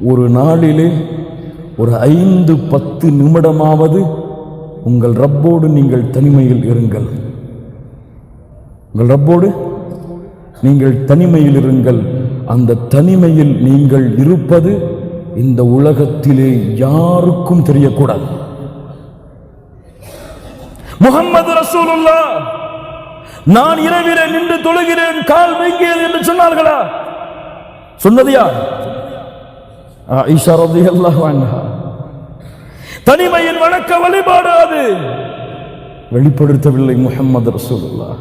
ஒரு நாளிலே ஒரு ஐந்து பத்து நிமிடமாவது உங்கள் ரப்போடு நீங்கள் தனிமையில் இருங்கள். உங்கள் ரப்போடு நீங்கள் தனிமையில் இருங்கள். அந்த தனிமையில் நீங்கள் இருப்பது இந்த உலகத்திலே யாருக்கும் தெரியக்கூடாது. முகம்மது ரசூலுல்லா நான் இரவிலே நின்று தொழுகிறேன் கால் வைக்கிறேன் என்று சொன்னார்களா? சொன்னது யார்? ஆயிஷா ரலியல்லாஹு அன்ஹா. தனிமையின் வணக்க வழிபாடு அது. வெளிப்படுத்தவில்லை முஹம்மது ரசூலுல்லா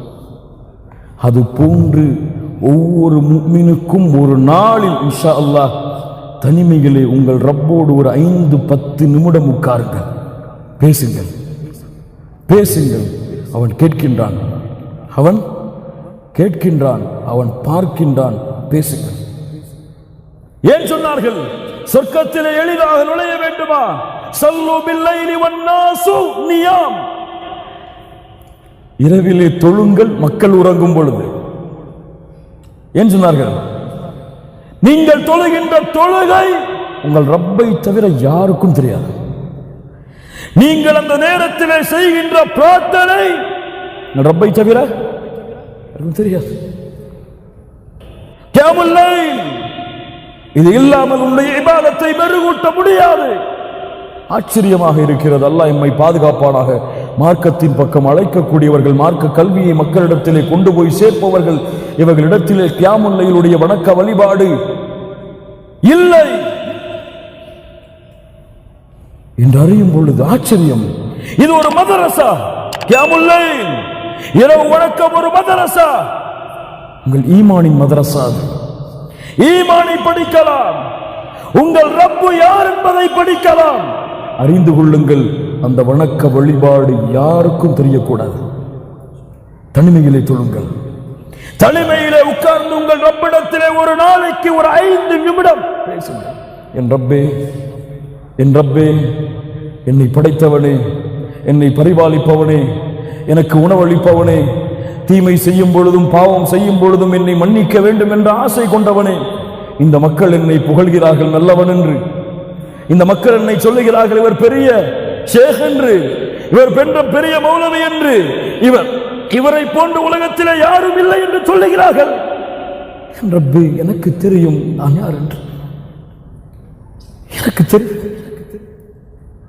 அது போன்று ஒவ்வொரு முக்மினுக்கும் ஒரு நாளில் இன்ஷா அல்லாஹ் தனிமையிலே உங்கள் ரப்போடு ஒரு ஐந்து பத்து நிமிடம் உட்காருங்கள். பேசுங்கள். பேசுங்கள். அவன் கேட்கின்றான். அவன் கேட்கின்றான். அவன் பார்க்கின்றான். பேசுங்கள். ஏன் சொன்னார்கள்? சொர்க்கத்திலே எளிதாக நுழைய வேண்டுமா? சல்லு பில்லைலி வன்னாசு நியாம். இரவிலே தொழுங்கள் மக்கள் உறங்கும் பொழுது. ஏன் சொன்னார்கள்? நீங்கள் தொழுகின்ற தொழுகை உங்கள் ரப்பை தவிர யாருக்கும் தெரியாது. நீங்கள் அந்த நேரத்திலே செய்கின்ற பிரார்த்தனை ரப்பை தவிர தெரியாது. கியாமுல் இது இல்லாமல் உன்னுடைய இபாதத்தை மெருகூட்ட முடியாது. ஆச்சரியமாக இருக்கிறது. அல்லாஹ் எம்மை பாதுகாப்பானாக மார்க்கத்தின் பக்கம் அழைக்கக்கூடியவர்கள் மார்க்க கல்வியை மக்களிடத்திலே கொண்டு போய் சேர்ப்பவர்கள் இவர்களிடத்திலே கியாமுல்லையிலுடைய வணக்க வழிபாடு இல்லை என்று அறியும் பொழுது ஆச்சரியம். இது ஒரு மதரசா. கியாமுல்லை இரவு வணக்கம் ஒரு மதரசா. உங்கள் ஈமானின் மதரசா அது. ஈமானை படிக்கலாம். உங்கள் ரப்பு யார் என்பதை படிக்கலாம். அறிந்து கொள்ளுங்கள் அந்த வணக்க வழிபாடு யாருக்கும் தெரியக்கூடாது. தனிமையிலே தொழுங்கள். தனிமையிலே உட்கார்ந்து உங்கள் ரப்பிடத்திலே ஒரு நாளைக்கு ஒரு ஐந்து நிமிடம் பேசுங்கள். என் ரப்பே என் ரப்பே என்னை படைத்தவனே என்னை பரிபாலிப்பவனே எனக்கு உணவளிப்பவனே தீமை செய்யும் பொழுதும் பாவம் செய்யும் பொழுதும் என்னை மன்னிக்க வேண்டும் என்ற ஆசை கொண்டவனே. இந்த மக்கள் என்னை புகழ்கிறார்கள் நல்லவன் என்று. இந்த மக்கள் என்னை சொல்லுகிறார்கள் இவர் பெரிய ஷேக் என்று. இவர் பெற்ற பெரிய மௌலவி என்று. இவர் இவரை போன்ற உலகத்தில் யாரும் இல்லை என்று சொல்லுகிறார்கள். என் எனக்கு தெரியும் நான் யார் என்று. எனக்கு தெரியும்.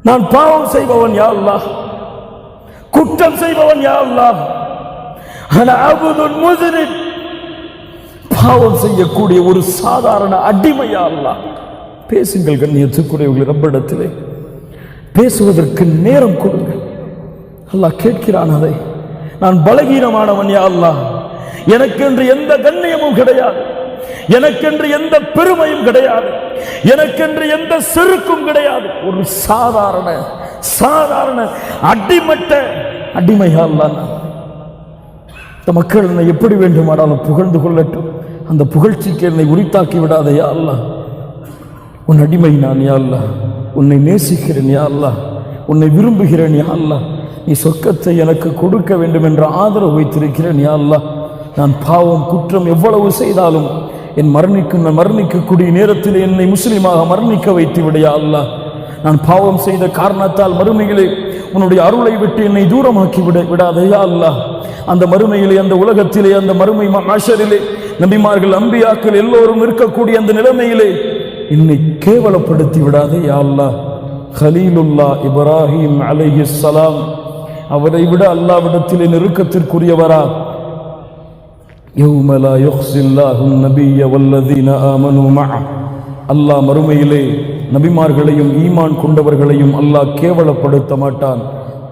நான் பாவம் செய்பவன் யா அல்லாஹ். குற்றம் செய்பவன் யா அல்லாஹ். பாவம் செய்யக்கூடிய ஒரு சாதாரண அடிமையா அல்லாஹ் பேசுங்கள் கண்ணியத்துக்குரியவர்கள் ரப்பிடத்திலே. பேசுவதற்கு நேரம் கொடுங்க. அல்லாஹ் கேட்கிறான் அதை. நான் பலகீனமானவன் யா அல்லாஹ் எனக்கென்று எந்த கண்ணியமும் கிடையாது. எனக்கென்று எந்த பெருமையும் கிடையாது. எனக்கென்று எந்த செருக்கும் கிடையாது. ஒரு சாதாரண சாதாரண அடிமட்ட அடிமையா அல்லாஹ் நான். இந்த மக்கள் என்னை எப்படி வேண்டுமானாலும் புகழ்ந்து கொள்ளட்டும். அந்த புகழ்ச்சிக்கு என்னை உரித்தாக்கி விடாத யா உன் அடிமை நான் யா அல்லாஹ். உன்னை நேசிக்கிறேன் யா அல்லாஹ். உன்னை விரும்புகிறேன் யா அல்லாஹ். நீ சொர்க்கத்தை எனக்கு கொடுக்க வேண்டும் என்ற ஆதரவு வைத்திருக்கிறேன் யா அல்லாஹ். நான் பாவம் குற்றம் எவ்வளவு செய்தாலும் என் மரணிக்கும் நான் மரணிக்கக்கூடிய நேரத்தில் என்னை முஸ்லீமாக மரணிக்க வைத்து விடையா நான் பாவம் செய்த காரணத்தால் மறுமையிலே உன்னுடைய அருளை விட்டு என்னை தூரமாக்கி விட விடாதையா அல்லா அந்த மறுமையிலே அந்த உலகத்திலே அந்த மறுமை மாஷரிலே நபிமார்கள் அம்பியாக்கள் எல்லோரும் இருக்கக்கூடிய அந்த நிலைமையிலே என்னை கேவலப்படுத்தி விடாதே யாழ்லா ஹலீலுல்லா இப்ராஹிம் அலஹி சலாம். அவரை விட அல்லாவிடத்திலே நெருக்கத்திற்குரியவரா? யௌமலா யுஹ்சில்லாஹும் நபிய வல்லதீன ஆமனு அல்லாஹ் மறுமையிலே நபிமார்களையும் ஈமான் கொண்டவர்களையும் அல்லாஹ் கேவலப்படுத்த மாட்டான்.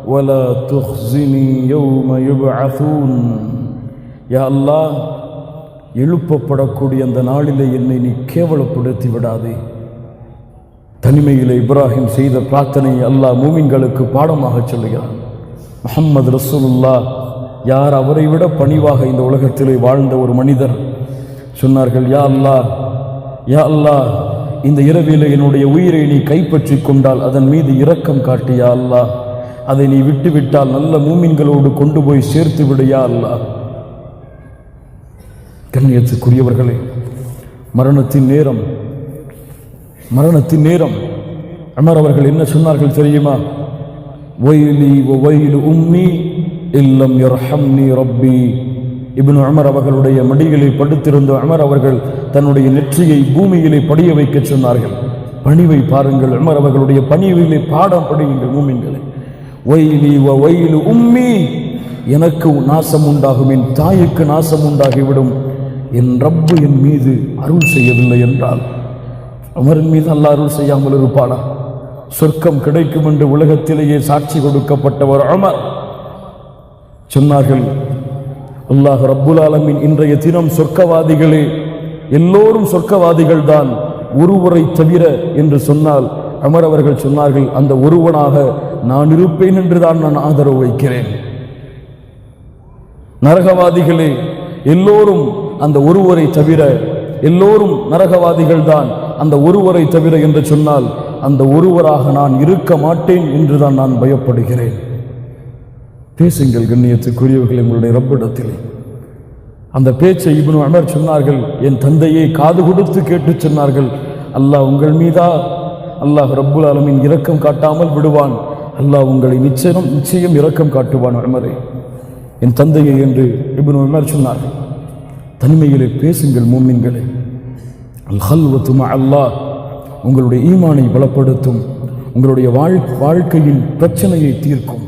ولا تخزني يوم يبعثون யா அல்லாஹ் எழுப்பப்படக்கூடிய அந்த நாளிலே என்னை நீ கேவலப்படுத்தி விடாதே தனிமையிலே இப்ராஹிம் செய்த பிரார்த்தனை அல்லாஹ் மூமின்களுக்கு பாடமாக சொல்லுகிறான் முஹம்மது ரசூலுல்லாஹ் யார் அவரை விட பணிவாக இந்த உலகத்திலே வாழ்ந்த ஒரு மனிதர் சொன்னார்கள் யா அல்லாஹ் யா அல்லாஹ் இந்த இரவிலே என்னுடைய உயிரை நீ கைப்பற்றி கொண்டால் அதன் மீது இரக்கம் காட்டு யா அல்லாஹ் அதை நீ விட்டுவிட்டால் நல்ல மூமின்களோடு கொண்டு போய் சேர்த்து விடையா அல்லா கண்ணியத்துக்குரியவர்களே மரணத்தின் நேரம் மரணத்தின் நேரம். அமர் அவர்கள் என்ன சொன்னார்கள் தெரியுமா? ஒயிலி ஒயிலு உம்மி இல்லம் யர்ஹம்னி ரப்பி. இப்னு அமர் அவர்களுடைய மடிகளை படுத்திருந்த அமர் அவர்கள் தன்னுடைய நெற்றியை பூமியிலே படிய வைக்க சொன்னார்கள். பணிவை பாருங்கள் அமர் அவர்களுடைய பணிவிலே பாடம் படியுங்கள் மூமின்களை. ஒயிலி ஒயிலு உம்மி. எனக்கு நாசம் உண்டாகும் என் தாய்க்கு நாசம் உண்டாகிவிடும் என் ரப்பு என் மீது அருள் செய்யவில்லை என்றால் அமரின் மீது அல்ல அருள் செய்யாமல் இருப்பானா? சொர்க்கம் கிடைக்கும் என்று உலகத்திலேயே சாட்சி கொடுக்கப்பட்டவர் அமர். சொன்னார்கள் அல்லாஹ் ரப்புல் ஆலமின் இன்றைய தினம் சொர்க்கவாதிகளே எல்லோரும் சொர்க்கவாதிகள் தான் ஒருவரை தவிர என்று சொன்னால் அமர் அவர்கள் சொன்னார்கள் அந்த ஒருவனாக நான் இருப்பேன் என்றுதான் நான் ஆதரவு வைக்கிறேன். நரகவாதிகளே எல்லோரும் அந்த ஒருவரை தவிர எல்லோரும் நரகவாதிகள் தான் அந்த ஒருவரை தவிர என்று சொன்னால் அந்த ஒருவராக நான் இருக்க மாட்டேன் என்றுதான் நான் பயப்படுகிறேன். பேசுங்கள் கண்ணியத்துக்குரியவர்கள் எங்களுடைய ரப்பிடத்திலே. அந்த பேச்சை இவனு அமர் சொன்னார்கள் என் தந்தையை காது கொடுத்து கேட்டு சொன்னார்கள் அல்லாஹ் உங்கள் மீதா அல்லாஹ் ரப்புல் ஆலமின் இரக்கம் காட்டாமல் விடுவான். அல்லாஹ் உங்களை நிச்சயம் நிச்சயம் இரக்கம் காட்டுவான் உமரே என் தந்தையை என்று இபின் உமர் சொன்னார்கள். தனிமையிலே பேசுங்கள் மூமின்களே. அல்ஹல்வத்துமா அல்லாஹ் உங்களுடைய ஈமானை பலப்படுத்தும். உங்களுடைய வாழ் வாழ்க்கையின் பிரச்சனையை தீர்க்கும்.